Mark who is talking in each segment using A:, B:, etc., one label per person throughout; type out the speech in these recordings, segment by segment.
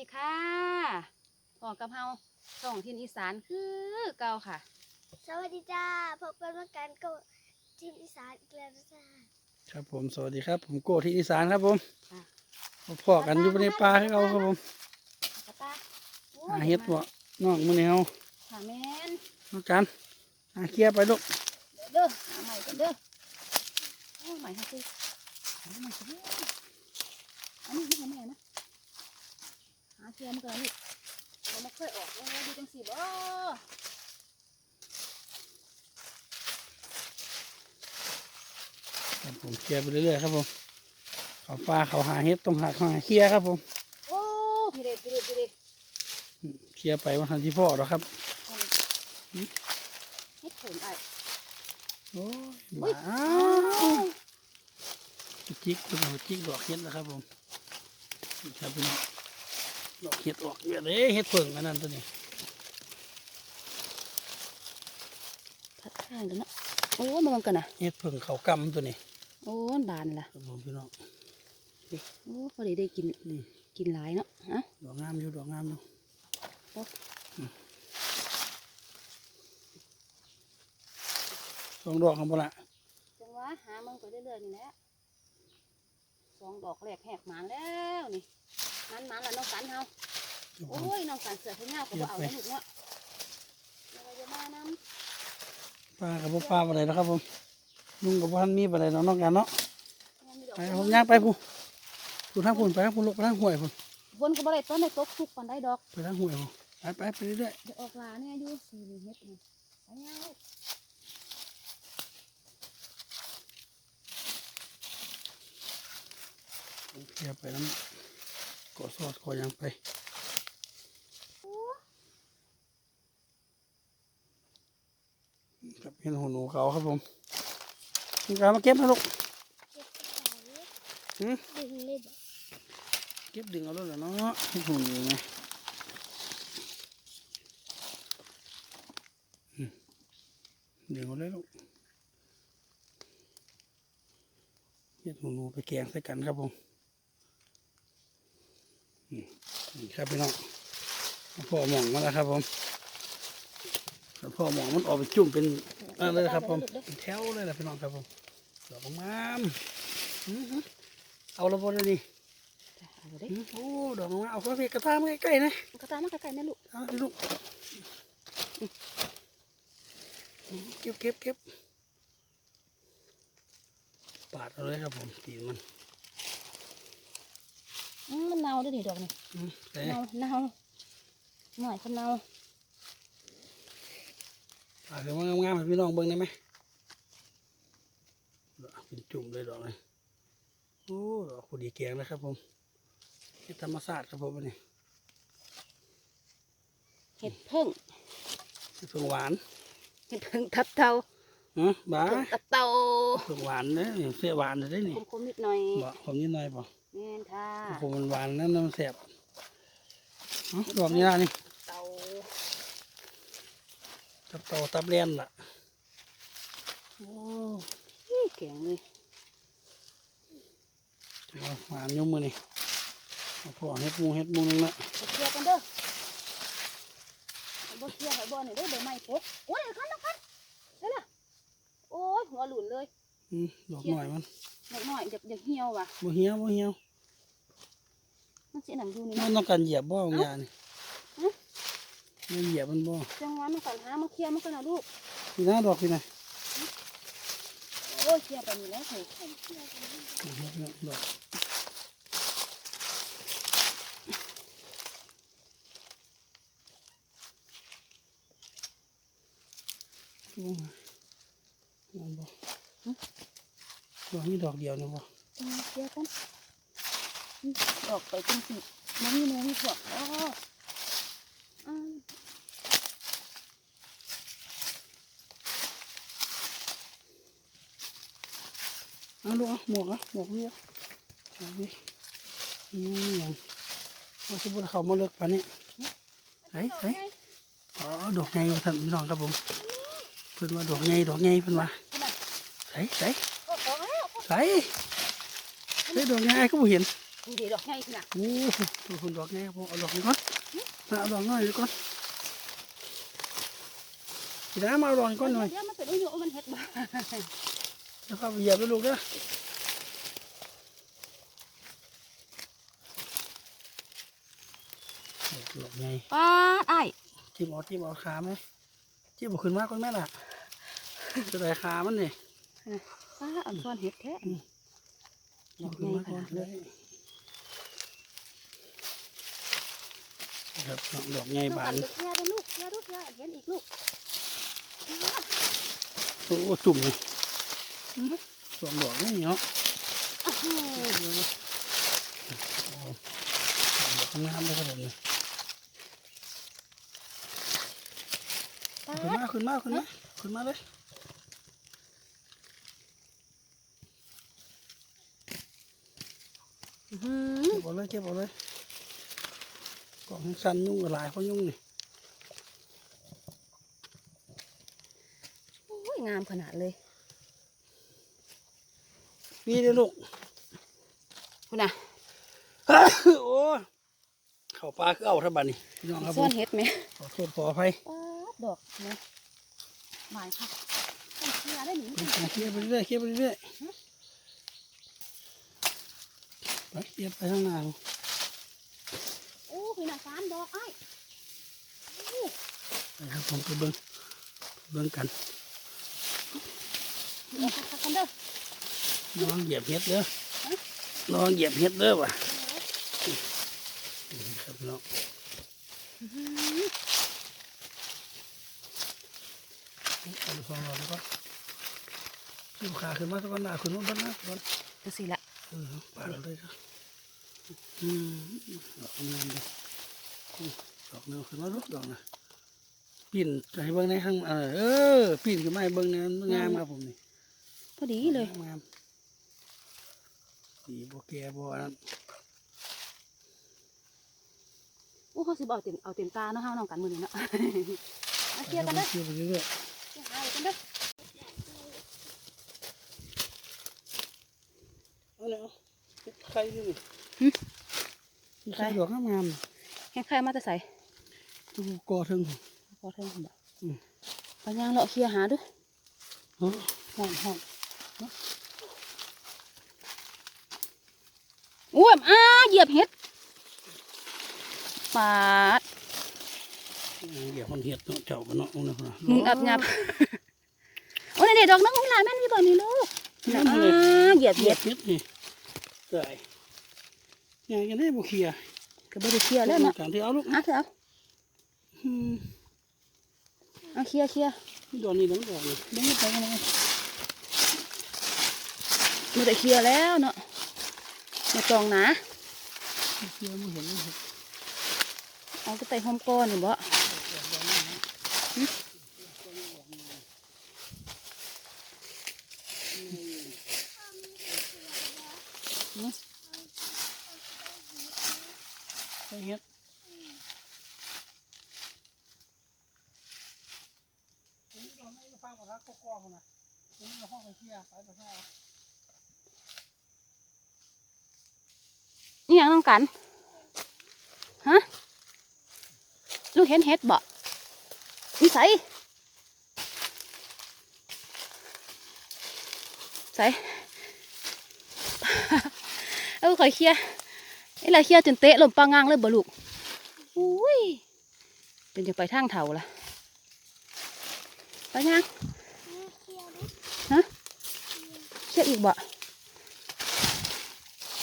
A: ดีค่ะพอกับเฮาส่องทินอีสานคือเก่าค่ะ
B: สวัสดีจ้าพบกันเมื่อกันกับทีมอีสานอีกแล้วนะจ้า
C: ครับผมสวัสดีครับ ผมโก้ที่อีสานครับผม
A: ค่ะ
C: มาพอกันอยู่ในป่าให้เราครับผม
A: กระตาโอ้ย
C: หาเฮ็ดบ่น้องมื้อนี้เฮา
A: ค่ะแม่น
C: น้องกันหาเคลียร์ไปลูก
A: เด้อหาใหม่กันเด้อโอ้ยใหม่ค่ะคือหาใหม่กันเด้ออันนี้ที่แม่นะ หาเทียมกันนี่เราไม่เคยออกเลยดูจังสิบ่
C: ครับผมเคลียร์ไปเรื่อยๆครับผมเขาป่าเขาหาเฮ็ดต้องหาหาเคลียร์ครับผม
A: โอ้พี่เด็ดพี่เด็ดพี่เด็ด
C: เคลียร์ไปว่าทันที่พ่อหรอกครับ
A: เฮ็ดเขินไอ้
C: โอ้ย
A: อุ้ย
C: บ้า
A: อ้าว
C: จิกเป็นหัวจิกดอกเฮ็ดนะครับผมนี่ครับพี่น้อง ดอกเฮ็ดออกเยอะเลยเฮ็ดเพิ่งอันนั้นตัวนี้
A: พัดข้างกันนะโอ้มองกันนะ
C: เฮ็ดเพิ่งเขากำตัวนี้
A: โอ้มันบานล่ะ
C: ครับผมพี่น้อง
A: โอ้พอดีได้กิน
C: นี่
A: กินหลายเนาะฮะ
C: ดอกงามอยู่ดอกงามอยู่
A: โอ้
C: อืมสองดอกครับบ่ละ
A: จังหวะหามึงไปเรื่อยๆนี่แหละสองดอกแรกแหกหมานแล้วนี่ มันหมานแล้วน้องสันเฮา
C: ครับผ
A: โอ้
C: ม
A: ยน้องสันเสือพญาก็บ่เอาแล้วลูกเนาะเดี๋ยวเราจะมานำ
C: ปลากับบ่ปลาอะไรนะครับผมลุงกับพันมีอะไรเนาะน้องกันเนาะ
A: ยังมีดอก
C: ไปผมย่างไปผู้ผู้ทางพุ่นไปทางพุ่นลูกไปทางห้วยพุ่น
A: บนก็บ่ได้ต้นได้ตกทุกปานได้ดอก
C: ไปทางห้วยพุ่นไปไปไปเรื่อย
A: เดี๋ยวออกลาเนี่ยอยู่สี่เฮ็ดนี่ไปยังลูก
C: ๆเคลียร์ไปน้ำ ก่อซอดก่อยางไปกับเห็นหัวหนูเขาครับผมมีการมาเก็บนะลูก
B: เก็บกระเป๋า
C: หืม
B: ดึงเลยบอก
C: เก็บดึงเอาแล้วเหรอเนาะให้หุ่นอยู่ไงอืมดึงเอาเลยลูกเฮ็ดหนูๆไปแกงใส่กันครับผมอืม นี่ครับพี่น้องพ่อหมองมาแล้วครับผมพ่อหมองมันออกไปจุ่มเป็นอะไรเลยครับผมเป็นแถวเลยแหละพี่น้องครับผมดอกงามๆอื้อหือเอาละบนเลยนี่
A: เอาเด้
C: อืมโอ้ดอกมะม่วงเอาเข้าไปกระตามาใกล้ๆนะ
A: กระตายมาใกล้ๆนะลูก
C: เอาดิลูกอืมเก็บเก็บเก็บปาดเอาเลยครับผมตีนมัน
A: อื มมันเน่าเด้วยนี่ดอกนี่
C: อืมแต่
A: เน่าเน่าหน่อยคนเน่า
C: ปาดคือว่างามๆให้พี่น้องเบิ่งได้ไหมดอกเป็นจุ่มเลยดอกเลยโอ้ดอกพอดีแกงเลยครับผมเฮ็ดธรรมศาสตร์ครับผมอันนี้
A: เห็ดพึ่ง
C: เฮ็ดเพิ่งหวาน
A: เห็ดพึ่งทับเตา
C: ฮะบ้า
A: พึ่งตับเตา
C: เพิ่งหวานเด้อเสียหวานเลยนี่
A: คมๆนิดหน่อย
C: บ่ผมนิดหน่อยบ่
A: แม่นค่ะ
C: ผมมันหวานนั่นน้ำแสบเอ้าดอกนี้ละนี่
A: เตา
C: ตับโตตับเลียนล่ะ
A: โอ้ยเก่งเลย
C: เอาหวานอยุ่มมือนี่เอาพอเฮ็ดหมูเฮ็ดหมูนึงละ
A: ไปเคลียร์กันเด้อบ่เคลียร์ให้บ่นี่เด้อเดี๋ยวไม่ปุ๊บโอ้ยคันแล้วคันเด้อล่ะ โอ้ยหัวหลุนเลย
C: อืมดอกหน่อยมัน
A: เล็กน้อยอยากอยากเหี่ยวว่ะ
C: บ่เหี่ยวบ่เหี่ยว
A: มันสิหนังดูนี่
C: มั
A: นะ
C: นต้องการเหยียบบ่ของยานี่
A: เอ้า
C: ไม่เหยียบมันบ่
A: จังหวะมันกันหามาเคลียร์มันกันนะลูก
C: พี่นะดอกพี่นะ
A: โอ้ยเคลียร์ไปนี่แล้วเถอะ
C: ดอกโอ้ยนั่นบ่ ดอกนี้ดอกเดียวนี่บ่
A: อืมเคลียร์กันอืมออกไปจังสิมันมีแนวมีพวกอ๋ออืม
C: เอาลูกเอาหมวกอะหมวกนี่อะเอาดินี่ยังว่าสิบ่ได้เข้ามาเลิกปานนี้ไหนไหนอ๋อดอกไงท่านพี่น้องครับผมเพิ่นว่าดอกไงดอกไงเพิ่นว่าใส่ใส่
A: โอ้โห
C: ใส่ใส่ดอกไงก็บ่เห็น
A: นี่ดีดอกใหญ่ขนาด
C: โอ้โหดูคุณดอกไงผมเอาดอกนี้ก่อนมาเอาดอกน้อยนี้ก่อนทีน้ำมาเอาดอกนี้ก่อนหน่อย
A: เดี๋ยวมันเป็นอุ้ยโยมันเห็ดบ้า
C: แล้วเข้าไปเหยียบด้วยลูกเด้อดอกไง
A: ป้าดไอ้
C: จิ้มเอาจิ้มเอาขาไหมจิ้มเอาขึ้นมาก่อนแม่ล่ะจะได้ขามันนี่
A: ป้าอันซ่อนเห็ดแท้ด
C: จิ้
A: อ
C: ม
A: ก
C: ขึ้
A: ให
C: น
A: ญ่
C: มา
A: ข
C: ก่อน
A: นาด
C: เล
A: เลย
C: ยครับดอกไงบาน
A: เยาลูกเยาลูกเยาเห็นอีกลูก
C: โอ้จุ่มเลยสองดอกนี่เนาะ
A: อ้าว
C: ดอกงามเลยครับผมนี่
A: ป้า
C: ขึ้น
A: ด
C: มาขึ้นมาขึ้นมาขึ้นมาเลย
A: อื้อหือ
C: เก็บเอาเลยเก็บเอาเลยกล่องสั้นยุ่งกับหลายเพราะยุ่งนี่
A: โอ้ยงามขนาดเลย
C: นี่เลยลูก
A: คุณน่ะ
C: โอ้เข้าปลาคือเอาท่าบัดนี่พี่น้องครับผ
A: ซ่อ
C: ม
A: นเห็ดไหม
C: ขอโทษขออภัย
A: ป้าดดอกนะหวานค่ะต้องเคลียร์ได้หนิ
C: เคลียร์ไปเรื่อยเคลียร์ไปเรื่อย ไปเคลียร์ไปข้างหน้า
A: โอ้พี่น่ะสามดอกไอ้
C: ไปครับผมไปเบิ้งเบิ้งกัน
A: เดี๋ยวพักกันเด้อ
C: น้องเหยียบเห็ดเด้อน้องเหยียบเห็ดเด้อว่ะนี่ครับพี่น้อง
A: อื้อหือ
C: เอาไปฟังเราดีกว่าชิวขาขึ้นมาสักวันหน้าขึ้นมาบ้านนะก่อน
A: ดูสิละ
C: เออ ปาดเอาเลยครับอืมดอกงามเลยอืมดอกเนื้อขึ้นมาลูกดอกนะปีนให้เบิ้งในข้างเออเออปีนขึ้นมาให้เบิ้งนี่มันงามครับผมนี่
A: พอดีเลย
C: งามสีโบแกโบอันนั้น
A: โอ้เขาสิบเอาเต็มเอาเต็มตาเนาะเฮาน้องกันมือเนาะเคียกันเด้อ
C: เคียร์ไปเรื่อย
A: เคลียร์หากันเด้อ
C: เอาเลยเอาเฮ็ดไข่ด้วยนี่มีไข่ดอกงาม
A: แห้งไข่มาแต่ใส่
C: ๆตู้กอถึง
A: พอเทิงบ่
C: อืม
A: ไปย่างเลาะเคลียร์หาเด้วย
C: เนาะห้องห้อง
A: อ้วมอ้าเหยียบเห็ดปาด
C: เหยียบคนเห็ดเนาะเจ้ากันเนาะเอาเนาะเอาเนาะ
A: มึงอับยับโอ้ยเด็ดดอกนักอุ้ยหลานแม่นมีบ่นี่ลูก
C: น้ำ
A: อ้า
C: เลย
A: เหยียบ
C: เหยี
A: เห็
C: ย
A: ด
C: บเห็ดนี่ใส่ยังจะได้บุเคลียร์
A: ก็บ่ได้เคลียร์แล้วเนาะ
C: การที่เอาลูก
A: อะเถอะเอา
C: อืม
A: เอาเคลียร์เคลียร์
C: นี่ดอกนี่ดอกดอกนี่
A: เบิ่งไปกันเลยมันได้เคลียร์แล้วเนาะมาจองหนา
C: เคลียร์ไม่เห็นไม่เห็น
A: เอาไปไต่หอมก้อนนี่บ่หึ
C: ใส่เห็ดนี่ดอกนี่ฟังภาษากอกๆนะนี่เราห้องไปเคลียร์ไปไปห้อง
A: นี่ยังต้องกันฮะลูกเห็นเห็ดบ่นิสัยใส่เออข่อยเคลียไอ้ละเคลียจนเตะลมปางางเลยบ่ลูกอุ้ยเป็นจะไปทางเถาละไปยัง
B: แม่เคลียร์ดิ
A: เคลียอีกบ่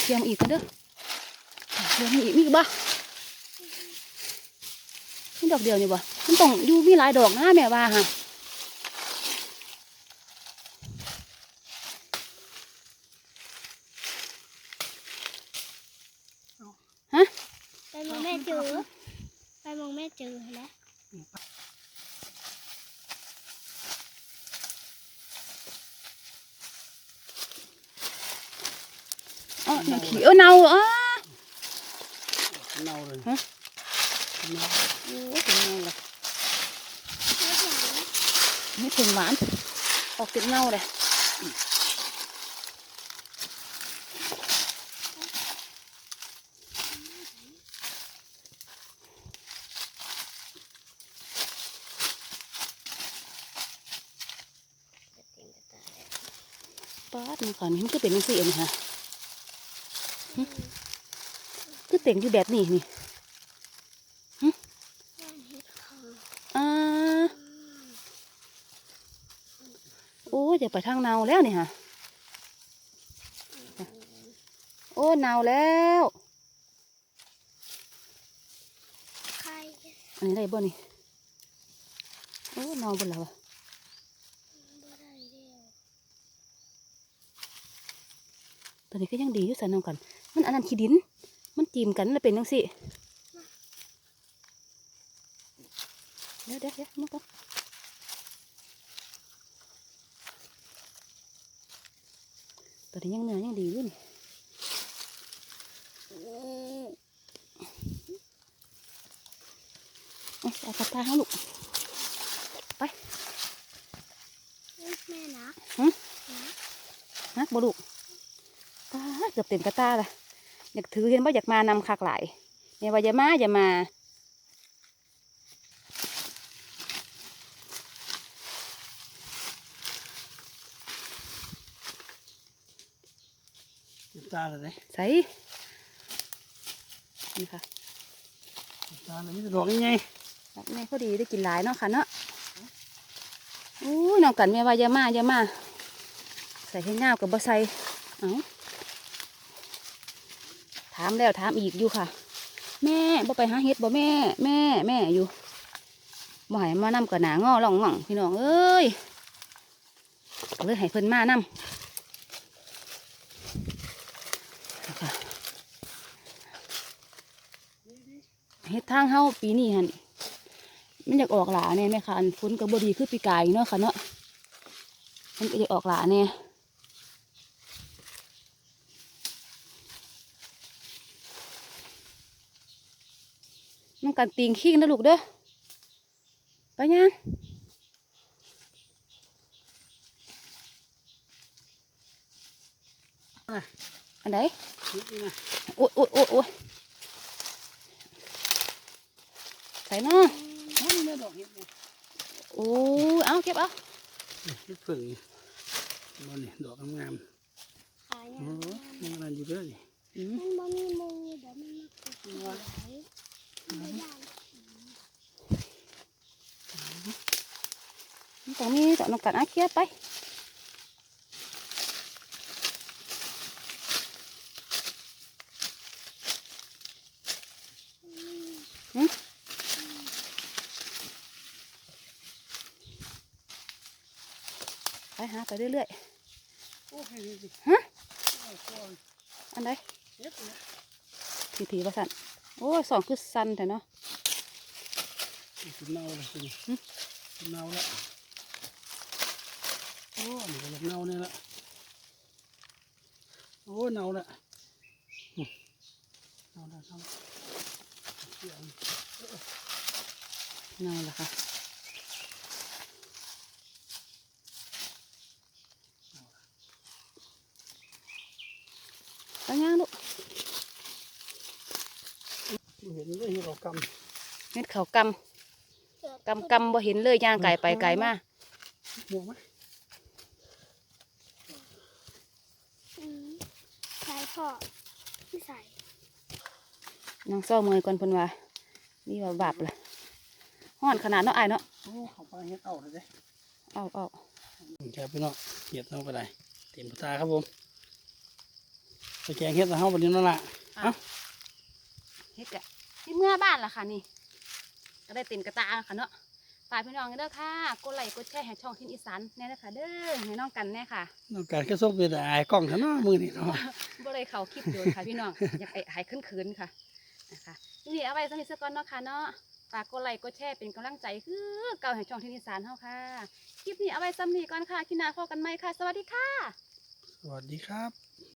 A: เคลียอีกกันเด้อ เคลียร์มีอีกมีอีกบ่มีดอกเดียวนี่บ่มันต้องอยู่มีหลายดอกนะแม่ว่าฮะ
B: ไปมองแม่เจอ ไปมองแม่เจอแล้ว
A: อ๋อหนังขี้เออเน่าอ๋อ
C: เน่าเลย
A: ฮะ
C: เน่า
A: โอ้ยเน่าเลยนี่ถึงหวานออกติดเน่าเลยป๊าดมันก่อนมันก็เป็นสีเองค่ะ คือเต่งอยู่แบบนี้นี่
B: อม
A: อ่าโอ้ยอย่าไปทางเนาแล้วนี่ค่ะโอ้เนาแล้วอันนี้ได้บ่นี่โอ้เนาบ่แล้วอะ
B: บ่ได้แล้ว
A: ตัวนี้ก็ยังดีอยู่สันเอากัน มันอันนั้นขี้ดิน มันจีมกันแล้วเป็นจังซี่เดี๋ยวเดี๋ยวเดี๋ยวมาก่อนตัวนี้ยังเนื้อยังดีอยู่นี่เอาเอากระตาให้ลูก
B: แม่นะ
A: หึ
B: นะ
A: นักบ่ลูกตาเกือบเต็มกระตาละ อยากถือเห็นว่าอยากมานำคักหลายแม่ว่าอย่ามาอย่ามา
C: เก็บตาเลยเด้
A: ใส่นี่ค่ะ
C: เก็บตาเลยมีแต่ดอกยังไง
A: รับแม่พอดีได้กินหลายเนาะค่ะเนาะอู้ยน้องกันแม่ว่าอย่ามาอย่ามาใส่ให้เงาวกับบ่ใส่เอ้าถามแล้วถามอีกอยู่ค่ะ แม่บ่ไปหาเห็ดบ่แม่ แม่ แม่อยู่บ่ให้มานำกับหนางอล่องหม่องพี่น้องเอ้ยเลยให้เพิ่นมานำค่ะเฮ็ดทางเฮาปีนี้หั่นมันอยากออกหลาแน่แม่ค่ะอันฝนก็บ่ดีคือปีกายเนาะค่ะเนาะมันก็อยากออกหลาแน่ น้อง กันติงขิงนะลูกเด้อไปยังอันไหนโอ้ยโอ้ยโอ้ยโอ้ยใส่นาะ
C: อ๋อนี่แม่ดอกเห็ดเนี่ย
A: โอ้เอาเก็บเอา
C: นี่เห็ดผึ่งนี่บ่นี่ดอกงาม
B: ขาย
C: ๆ
B: ยั
C: โอ้
B: ง
C: โหนี่มันอยู่เด้อนี่
A: อืม
B: มันบ่มีมุงเดี๋ยวมันมาขุด
A: ต้องมีต้องนกันอาเกียไปไปหาไปเรื่อย
C: โอ้ให้นี่สิ
A: ฮะ
C: เอาก่อน
A: ๆอันไหน
C: เห็ดเนี่ย
A: ทีทีประสัน โอ้ยสองคือสันแต่เนาะ
C: สิเน่าเลยสิ
A: หึ
C: สิเน่าแล้วโอ้นี่ก็เริ่มเน่าเนี่ยละโอ้เน่าละหึเน่าละเน่าละเสียง
A: นั่นแหละค่ะไปย่างลูก
C: บ่ เห็นเลยเห็ดดอกก
A: เม็ดเขาวกำกำกำบ่เห็นเลยย่างไก่ไปไก่มาำ
C: หมวกไหม
B: อืมใส่พ่อไม่ใส่
A: นางซ้อมเมยก่อนเพิ่นว่านี่ว่าบาปละห้อนขนาดเนาะไอายเนาะ
C: โอ้เขาปลาเห็ดเอาเลยเด้
A: เอาเอา
C: ครับพี่น้องเห็ดเอาก็ได้เต็มตาครับผมไปแกงเห็ดเอาวันนี้นั่นแหละ
A: เฮ็ดกะ ที่เมื่อบ้านล่ะค่ะนี่ ก็ได้เต็มกระตาค่ะเนาะฝากพี่น้องกันเด้อค่ะกดไลค์กดแชร์ให้ช่องทินอีสานแน่นะคะเด้อให้น้องกันแน่ค่ะ
C: น้องการแค่ส่งไปแต่อายกล้องเท่านั้นมือนี่เนาะ
A: บ่เลยเขาคลิปโดนค่ะพี่น้องอยากให้หายขึ้นคืนๆค่ะนะคะนี่เอาไว้สมิสก่อนเนาะค่ะเนาะฝากกดไลค์กดแชร์เป็นกำลังใจคือเก่าให้ช่องทินอีสานเฮาค่ะคลิปนี้เอาไว้ซ้ำนี้ก่อนค่ะคิดหน้าพบกันใหม่ค่ะ สวัสดีค่ะ
C: สวัสดีครับ